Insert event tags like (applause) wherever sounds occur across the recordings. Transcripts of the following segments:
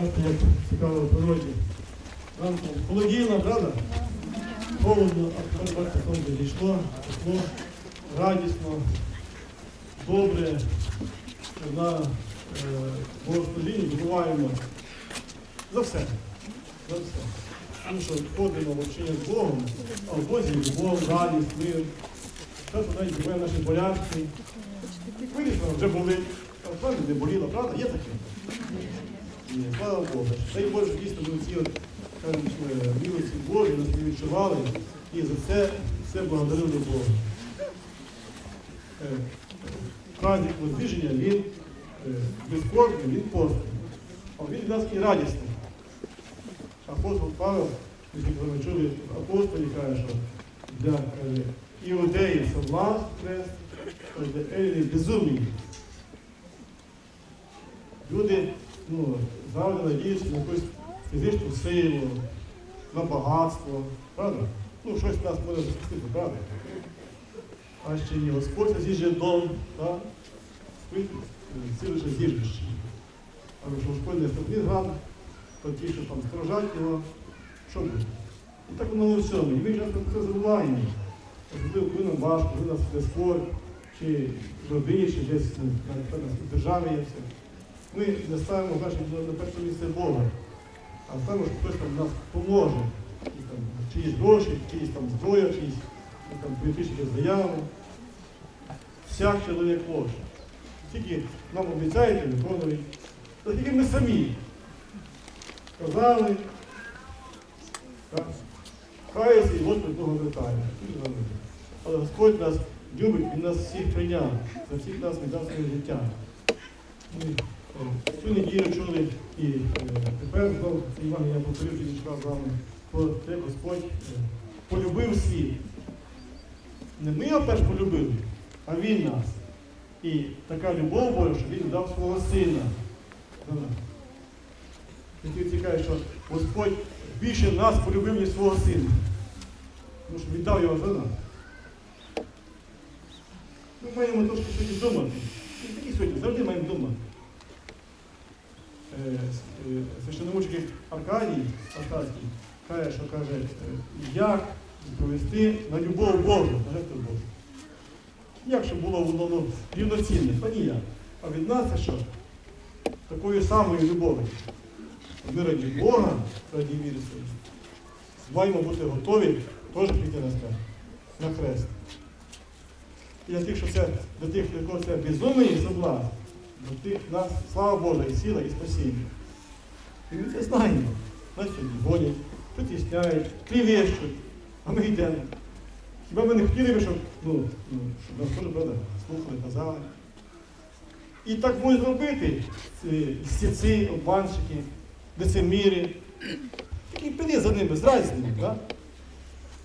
Бачите, як цікаво в природі. Нам холоділо, правда? Холодно, а тепер бачите, сонце зійшло, тепло, радісно, добре. На е, богослужінні забуваємо за все. За все. Тому що ходимо в общення з Богом, а в Бозі любов, радість, мир. Часто навіть живе наші болячки. Вирішено, вже були. А з вами не боліло, правда? Є таке? Ні, слава Богу. Дай Боже, дійсно ми всі е, милості Божі нас не відчували і за це все благодарили Богу. Е, Праздник воздвиження, він е, безкорний, він постний. А він для нас і радісний. Апостол Павел, якщо ви чули, апостолі каже, що для каже, іудеїв соблазн хрест, а для елінів безумні. Люди ну, завжди надіються на якусь фізичну силу, на багатство, правда? Ну, щось нас може захистити, правда? А ще ні, Господь зіжже дом, так? Сили ще зіждеш. Але Господь не стопні град, то ті, що там сторожать його, що буде? І так воно у всьому. І ми часто це забуваємо. Особливо, коли нам важко, коли нас йде спор, чи в родині, чи десь на, в державі є все. Ми не ставимо значить, на перше місце Бога, а ставимо, що хтось там нас поможе. Якісь там, чиїсь гроші, чиїсь там зброя, чиїсь там політичні заяви. Всяк чоловік може. Тільки нам обіцяєте, виконують. Та тільки ми самі казали, каюся і Господь Бога вертає. Але Господь нас любить, Він нас всіх прийняв, за всіх нас віддав своє життя. Цю неділю чули і е, тепер знову це Іван, я повторив, що читав з вами, про те Господь е, полюбив світ. Не ми його перш полюбили, а Він нас. І така любов Божа, що Він дав свого сина. за нас. Що Господь більше нас полюбив, ніж свого сина. Тому що віддав його за нас. Ми маємо трошки сьогодні думати. І такі сьогодні завжди маємо думати. Е, с- е, Аркадій Остацький каже, що каже, е, як відповісти на любов Божу, на жертву Божу. Як щоб було воно ну, рівноцінне? Та ніяк. А від нас що? Такою самою любов'ю. Ми раді Бога, раді віри своєї. Маємо бути готові теж піти на смерть, на хрест. І для тих, що це, для тих, для кого це безумний соблазн, до тих нас, слава Божа, і сила, і спасіння. І ми це знаємо. Нас сьогодні гонять, притісняють, клівещуть, а ми йдемо. Хіба ми не хотіли би, щоб, ну, ну, нас теж правда, слухали, казали. І так можуть зробити ці стіці, обманщики, лицеміри. Такі піди за ними, зрай з ними, так?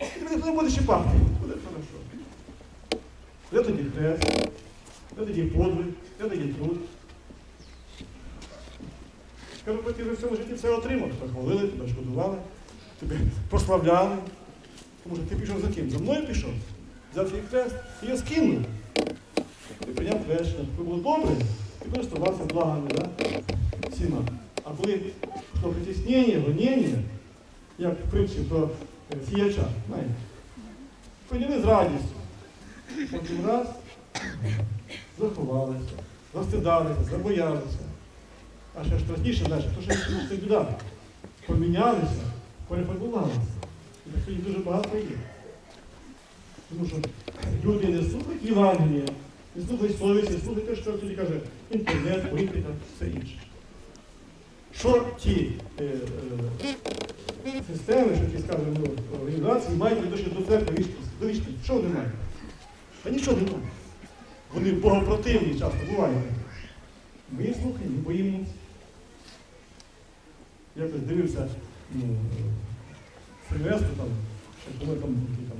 І ніхто не буде чіпати. Буде хорошо. Де тоді хрест, де тоді подвиг, де тоді труд. Скажу, ти вже в цьому житті все отримав. Тебе хвалили, тебе шкодували, тебе прославляли. Тому що ти пішов за ким? За мною пішов, взяв свій хрест і я скинув. Ти прийняв хрещення, тобі було добре, ти користувався благами, да? всіма. А коли про притіснення, гоніння, як притчі про е, сіяча, знаєте, прийняли з радістю. Потім раз заховалися, застидалися, забоялися. А ще страшніше далі, то що це біда. Помінялися, перефарбувалися. І так сьогодні дуже багато є. Тому що люди не слухають Євангелія, не слухають совісті, слухають те, що сьогодні каже інтернет, політика, все інше. Що ті е, е, системи, що ті, скажімо, ну, організації мають до церкви до вічності? Що вони мають? Та нічого немає. Вони богопротивні часто бувають. Ми слухаємо, боїмося. Якось дивився ну, Сильвестру там, що коли там, які там,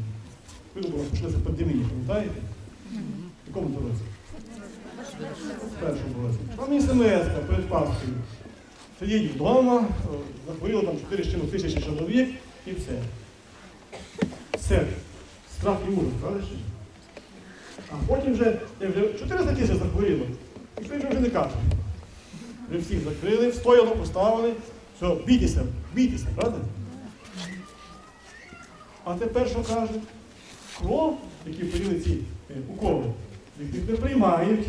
коли була почалася пандемія, пам'ятаєте? В якому то році? В першому році. Там мені смс перед Пасхою. Сидіть вдома, захворіло там 4 чимось тисячі чоловік і все. Все. Страх і ужас, правда? А потім вже, як вже 400 тисяч захворіло, і нічого вже не каже. Ви всіх закрили, встояло, поставили. Все, бійтеся, бійтеся, правда? А тепер що кажуть? Кров, які поїли ці е, уколи, їх не приймають.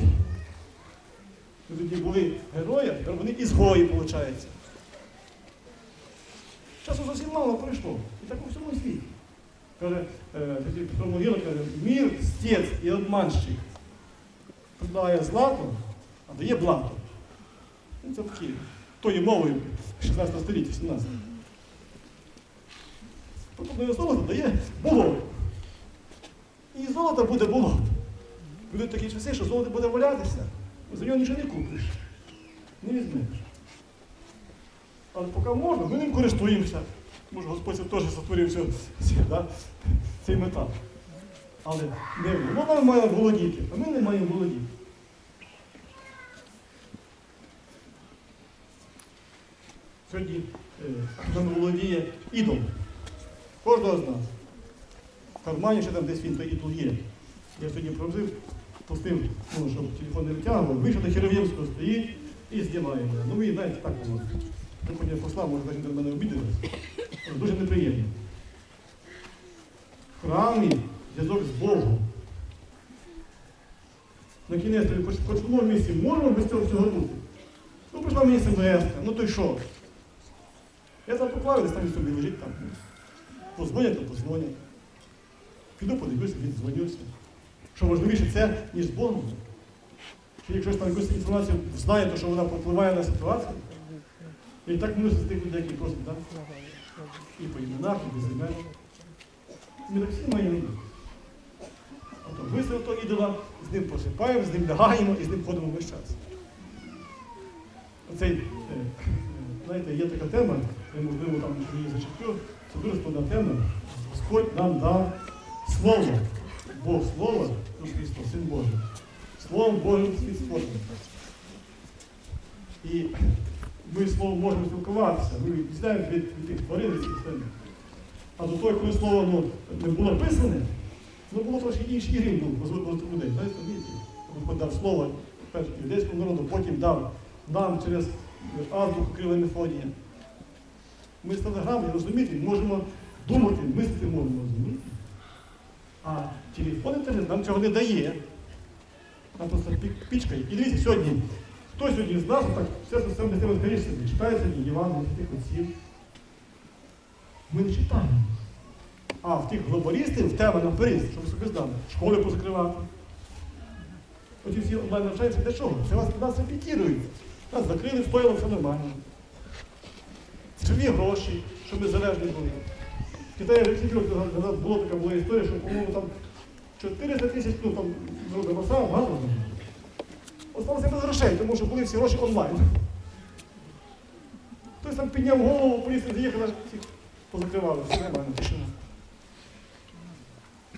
Тоді були герої, тепер вони ізгої, виходить. Часу зовсім мало пройшло. І так у всьому світі. Каже, е, тоді Петро каже, мір, стець і обманщик. Продає злато, а дає блато. Ну, це такі, тою мовою 16 століття, 17. Тобто золото дає болото. І золото буде болото. Будуть такі часи, що золото буде валятися, за нього нічого не купиш. Не візьмеш. Але поки можна, ми ним користуємося. Може, Господь теж сотворив ці- да, цей метал. Але не воно має володіти, а ми не маємо володіти. Сьогодні е, володіє ідол. Кожного з нас. В кармані ще там десь він той ідол є. Я сьогодні провзив, пустив, ну, щоб телефон не витягував, вийшов до Херовімського стоїть і знімає мене. Ну ви знаєте, так воно. Я послав, може навіть на мене обідалися. Дуже неприємно. В храмі зв'язок з Богом. На кінець тобі хоч, в місці можемо без цього всього бути. Ну, прийшла мені смс, ну то й що? Я там поклав, десь там собі лежить там. Позвонять, то позвонять. Піду подивлюся, віддзвонюся. Що важливіше це, ніж з Богом. Чи якщо там якусь інформацію знає, то що вона попливає на ситуацію. І так з тих людей, які просять, так? І по іменах, і без імен. Ми так всі маємо робити. Ото висив того ідола, з ним посипаємо, з ним лягаємо і з ним ходимо весь час. Оцей, е, знаєте, є така тема, я можливо там її зачеплю, це дуже складна тема. Господь нам дав Слово. Бог Слово, ну, Христос, Син Божий. Словом Божим світ створений. І ми словом можемо спілкуватися, ми дізнаємося від, від тих тварин, від цих. А до того, коли слово ну, не було писане, ну було трошки інший рівень був розвитку людей. Знаєте? Господь дав слово перш юдейському народу, потім дав нам через азбуку Крила Мефодія. Ми стали грамотні, розуміти, можемо думати, мислити можемо, розуміти. А телефон інтернет нам цього не дає. Нам просто пі- пічкає. І дивіться, сьогодні, хто сьогодні з нас, так, все це саме скоріше собі, читає сьогодні Євангелія тих отців. Ми не читаємо. А в тих глобалістів в тебе наперед, щоб ви собі знали, школи позакривати. Оці всі онлайн навчаються для чого? Це вас нас репетірують. Нас закрили, стояло все нормально. Живі гроші, щоб ми залежні були. В Китаї вже всі назад була така була історія, що, по-моєму, там 400 тисяч, ну там друга маса, багато. Осталося без грошей, тому що були всі гроші онлайн. Хтось там підняв голову, поліція заїхала, всіх позакривали, все нормально, тишина.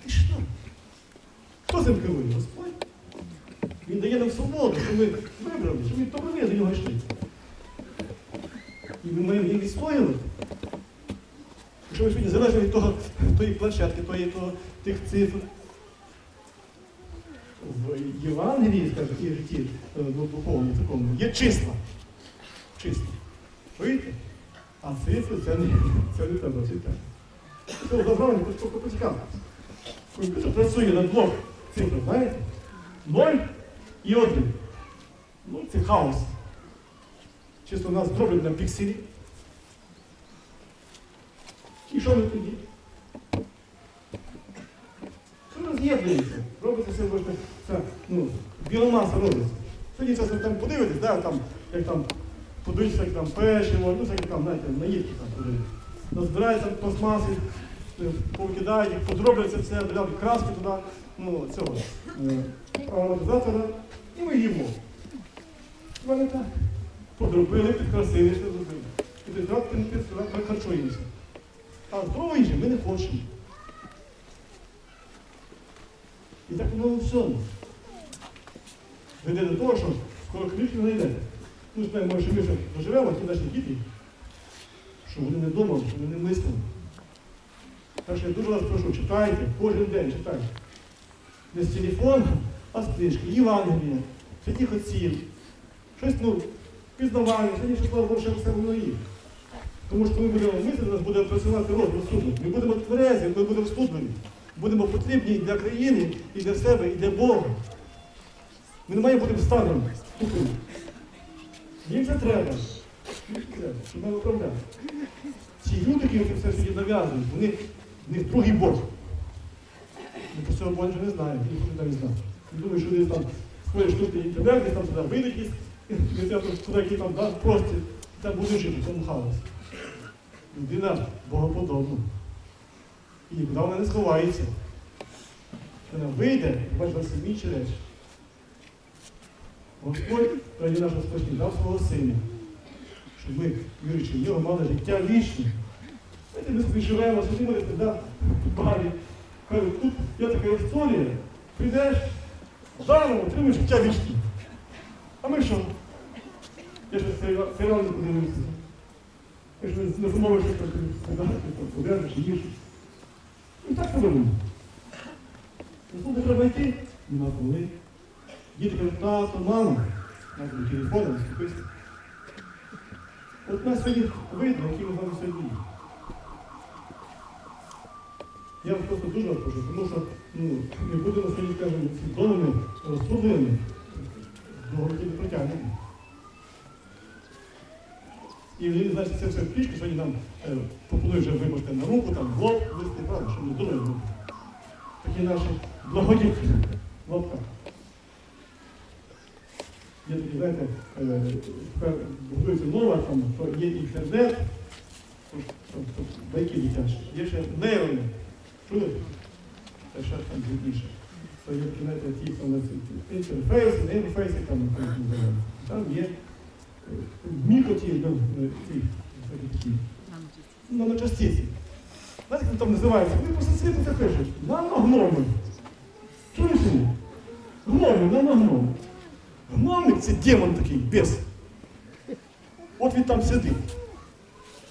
Тишина. Хто цим керує? Господь. Він дає нам свободу, що ми вибрали, що ми доброві до нього йшли. І ми її відстояли. Якщо ми сьогодні залежимо від того, тої площадки, тої, тих цифр. Євангелії, скажімо, і житті е, духовному такому, є числа. Числа. Чуєте? А цифри це не, це не те досить так. Це забрали, що поцікавити. Комп'ютер працює на двох цифрах, знаєте? Ноль і один. Ну, це хаос. Чисто нас зроблять на пікселі. І що ми тоді? Що роз'єднується? Робиться все, це, ну, біомаса робиться. Сьогодні часом там подивитесь, да, там, як там подивитися, як там печиво, ну, всякі там, знаєте, наїдки там подають. Назбирається пластмаси, е, повикидають, їх, це все, додають краски туди, ну, цього, е, ароматизатора, і ми їмо. Мене так. Подробили, підкрасили, що зробили. І тим тим харчуємося. А здорово інше ми не хочемо. І так воно у всьому. Веде до того, що скоро книжки не знайдете. Ну, знаємо, може, ми вже доживемо, ті наші діти, що вони не вдома, що вони не мислили. Так що я дуже вас прошу, читайте, кожен день читайте. Не з телефону, а з книжки, Євангелія, святих отців. Щось, ну, пізнавання, сьогодні ще слава Богу, ще все воно є. Тому що ми будемо мислити, у нас буде працювати розум суду. Ми будемо тверезі, ми будемо студлені. Будемо потрібні і для країни, і для себе, і для Бога. Ми не маємо бути станом. Їм це треба. Щоб ми виправляли. Ці люди, які все сьогодні нав'язують, вони в них другий Бог. Ми про цього Бога не знаємо, ніхто не знає. Я думаю, що десь там свої штуки інтернет, десь там якісь, десь там туди, які там да, простір, і там буде жити в цьому. Людина богоподобна. І нікуди вона не сховається. Вона вийде бачить самі інші речі. Господь раді нашого спасіння дав свого сина, щоб ми, віруючи в нього, мали життя вічне. Ми собі живемо, сидимо десь да, в барі. Кажуть, тут є така історія, прийдеш, даром отримаєш життя вічне. А ми що? Я щось серіал не подивився. Я ж не замовив, що сказати, подержиш, їж. І так подумав. Наступне треба йти, нема коли. Діти кажуть, тато, мама, навіть телефоном, не списку. От нас сьогодні видно, які ми з вами сьогодні. Я просто дуже прошу, тому що ну, ми будемо сьогодні, скажімо, свідомими, розсудливими, до не протягнемо. І він, значить, це все пішки сьогодні нам е, пропонує вже вибачте на руку, там, в лоб вести, правда, щоб не думали. Такі наші благодітні в Є знаєте, е, будується нова, там, то є інтернет, байки дитячі, є ще нейрони. Чули? Це ще там більше. То є, знаєте, ті, там, на ці інтерфейси, не інтерфейси, там, там є е, мікроті, ну, е, ці, такі, такі, наночастиці. Знаєте, як там називається? Вони просто світу це пишуть. Наногноми. Чуєш? Гноми, наногноми. Гномик це демон такий, бес. От він там сидить.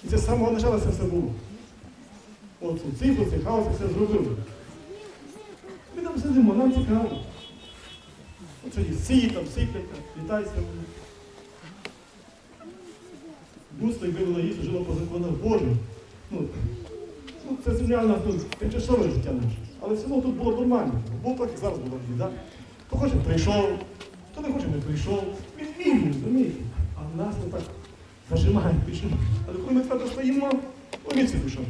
І це з самого початку це все було. От цифру, цей хаос все зробили. Ми там сидимо, нам цікаво. От сьогодні сії там, сипляться, літаються. Людство, якби воно їсти, жило по законах Божих. Ну, ну, це земля у нас ну, тимчасове життя наше. Але все одно тут було нормально. Було так, як зараз було в да? Хто хоче, прийшов, хто не хоче, не прийшов. Він вільний, розумієте? А нас не так зажимають, пишемо. Але коли ми твердо стоїмо, повіться пішов.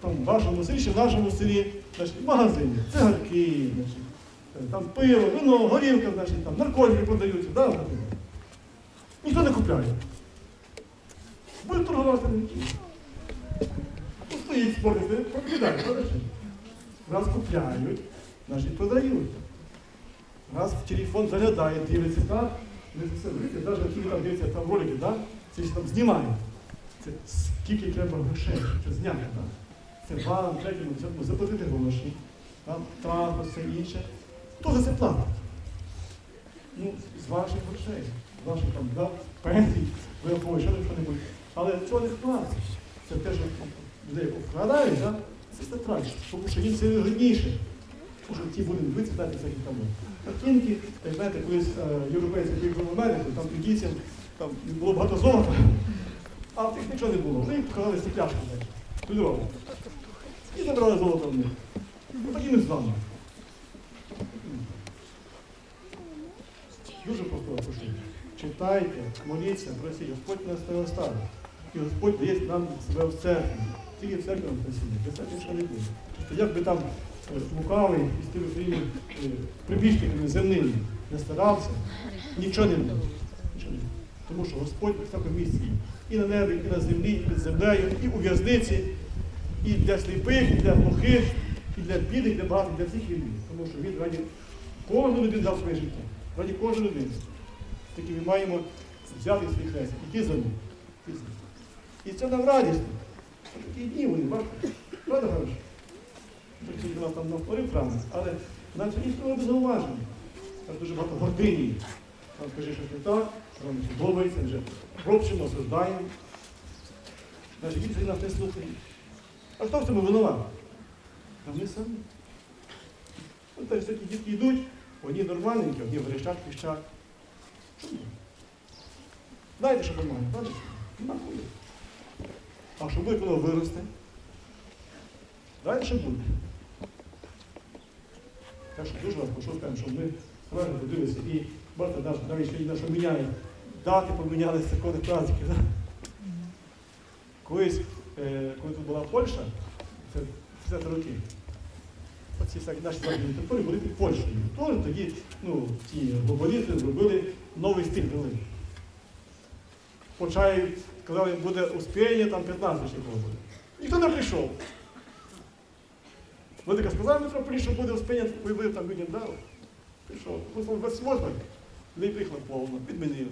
Там в вашому селі, чи в нашому селі, значить, магазині, цигарки, значить, там пиво, вино, горілка, значить, там наркотики продаються, да, наприклад. Ніхто не купляє. Будуть торгувати не. Ну, стоїть спортити, покидають? Раз купляють, значить продають. Раз в телефон заглядає, дивиться, так? Навіть ті там дивиться там ролики, так? Це ж там знімають. Це скільки треба грошей, це зняти, так? Це вам, третьому, цьому заплатити гроші, там, транспорт, все інше. Хто за це платить? Ну, з ваших грошей, з ваших там, да, пенсій, ви що небудь. Але цього не платить. Це те, що людей вкладають, да? це все трачить, тому що їм це вигідніше. Тому що ті будуть вицвітати всякі там картинки. Та, знаєте, колись е, європейці приїхали в Америку, там індійцям там було багато золота, а в тих нічого не було. Вони їм показали стекляшки, кольорові. І забрали золото в них. Ну, так і з вами. Дуже просто вас. Читайте, моліться, просіть, Господь нас не оставить. І Господь дає нам себе в церкві. Тільки в церкві нам просіння, без церкви нічого не буде. Як би там лукавий із тими своїми е, прибіжниками земними не старався, нічого не буде. Тому що Господь в такому місці і на небі, і на землі, і під землею, і у в'язниці, і для сліпих, і для глухих, і для бідних, і для багатих, для всіх вільних. Тому що він раді кожну людину дав своє життя. Раді кожної людини. Тільки ми маємо взяти свій хрест, іти за ним. І це нам радісно. Такі дні вони, бачите? Правда, хорошо? Нас там навтворив храми, але наче ніхто не зауваження. Там дуже багато гордині. Там скажи, що не так, нам не подобається, вже робчимо, осуждаємо. Значить, діти нас не слухають. А хто в цьому винуватий? А ми самі. Ну, так всякі дітки йдуть, одні нормальненькі, одні верещать, піщать. Чому? Знаєте, що немає? Бачите? Нема. А що буде, коли виросте? Знаєте, що буде? Так що дуже вас прошу скажемо, щоб ми справді подивилися і бачите, навіть, сьогодні що міняє. Дати помінялися закони праздники. Да? Колись, е, коли тут була Польща, це 50 років, оці всякі наші західні території були під Польщею. Тож тоді ну, ті глобалісти зробили новий стиль вели. Почають, казали, буде успіння, там 15 ще було. Ніхто не прийшов. Владика сказав митрополі, що буде успіння, виявив там людям дав. Прийшов. Послав 28 не приїхали повно, підмінили.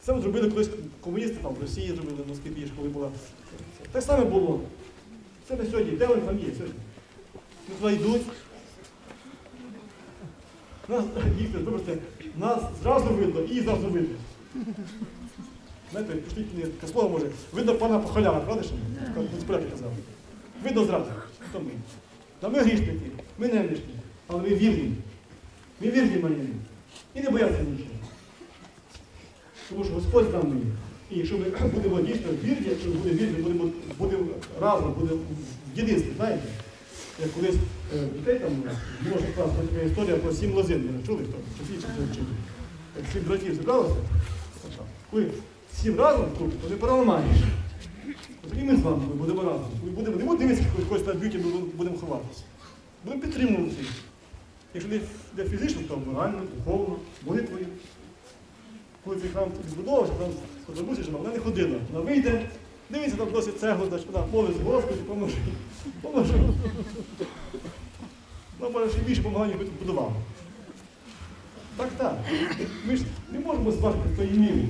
Це зробили колись комуністи там в Росії зробили Москві, коли була. Те саме було. Це не сьогодні. Де вони там є сьогодні? Ми туди йдуть. Нас, (laughs) їх, вибачте, нас зразу видно і зразу видно. Знаєте, пішліть мені таке слово може. Видно пана Похоляна, правда що? Конспірати казав. Видно зразу. Хто ми? Та ми грішники, ми не немічні, але ми вірні. Ми вірні маємо. І не бояться нічого. Тому що Господь з нами є. І якщо ми (clears throat) будемо дійсно вірні, якщо ми будемо вірні, будемо, будемо разом, будемо в єдинстві, знаєте? Як колись е, дітей там може клас така історія про сім лозин. Ви чули хто? Сім братів зібралося, отак. коли сім разом то не переламаєш. І ми з вами будемо разом. Ми будемо не будемо дивитися когось на б'юті, ми будемо ховатися. Будемо підтримувати. Якщо не фізично, то морально, духовно, молитвою. Коли цей храм відбудовувався, там бабуся жила, вона не ходила. Вона вийде, дивиться, там досить цеглу, значить вона молиться, Господи, поможи. Поможи. Вона може ще більше тут будували. Так, так. Ми ж не можемо зважити тої міри.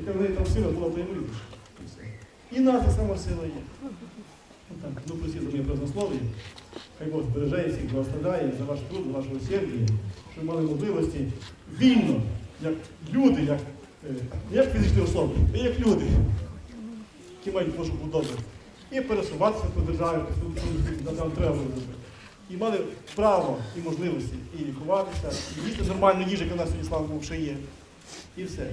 Яка в неї там сила була, то. І наша сама сила є. Ну, просі за моє празднослов'я. Хай Бог збережає всіх, благословляє за ваш труд, за ваше усердя, щоб ви мали можливості вільно, як люди, як, е, не як фізичні особи, а як люди, які мають Божу будову. І пересуватися по державі, де нам треба буде. І мали право і можливості і лікуватися, і їсти нормальну їжу, яка в нас сьогодні, слава Богу, ще є. І все.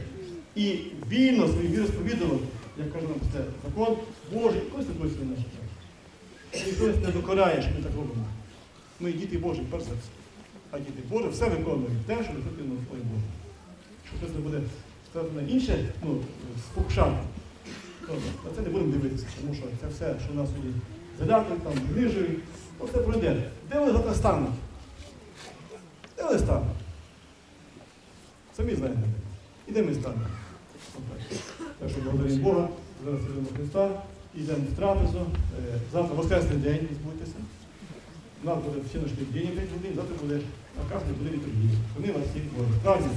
І вільно свою віру сповідували, як каже нам це, закон Божий, ось такий свій наш час. Ніхто нас не докоряє, що ми так робимо. Ми діти Божі, перш все. А діти Божі все виконують те, що хотіли на своє Боже. Що хтось не буде ставити на інше, ну, спокушати. то На це не будемо дивитися, тому що це все, що нас сьогодні залякують, там, знижують, все пройде. Де вони завтра стануть? Де вони стануть? Самі знаєте. І де ми станемо? Так що благодарим Бога, зараз ідемо Христа, йдемо в трапезу. Е, Завтра воскресний день, збудьтеся. У нас буде всі ночні день, 5 годин, завтра буде, а кожен буде літургія. Вони вас всіх. Праздник.